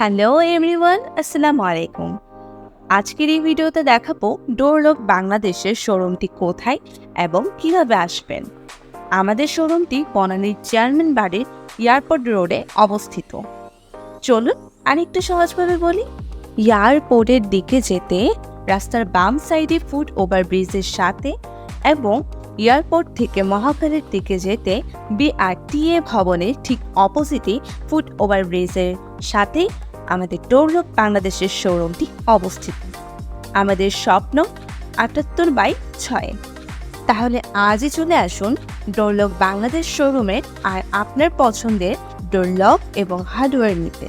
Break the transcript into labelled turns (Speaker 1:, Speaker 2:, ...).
Speaker 1: Hello everyone, আসসালামু আলাইকুম। আজকের এই ভিডিওতে দেখাবো ডোরলক বাংলাদেশের শোরুমটি কোথায় এবং কীভাবে আসবেন। আমাদের শোরুমটি বনানীর চেয়ারম্যান বাড়ির এয়ারপোর্ট রোডে অবস্থিত। চলুন আরেকটু সহজভাবে বলি। এয়ারপোর্টের দিকে যেতে রাস্তার বাম সাইডে ফুট ওভারব্রিজের সাথে এবং এয়ারপোর্ট থেকে মহাখালীর দিকে যেতে বিআরটিএ ভবনের ঠিক অপোজিটে ফুট ওভারব্রিজের সাথে আমাদের ডোরলক বাংলাদেশের শোরুমটি অবস্থিত। আমাদের স্বপ্ন আটাত্তর বাই ছয়। তাহলে আজই চলে আসুন ডোরলক বাংলাদেশ শোরুমে আর আপনার পছন্দের ডোরলক এবং হার্ডওয়্যার নিতে।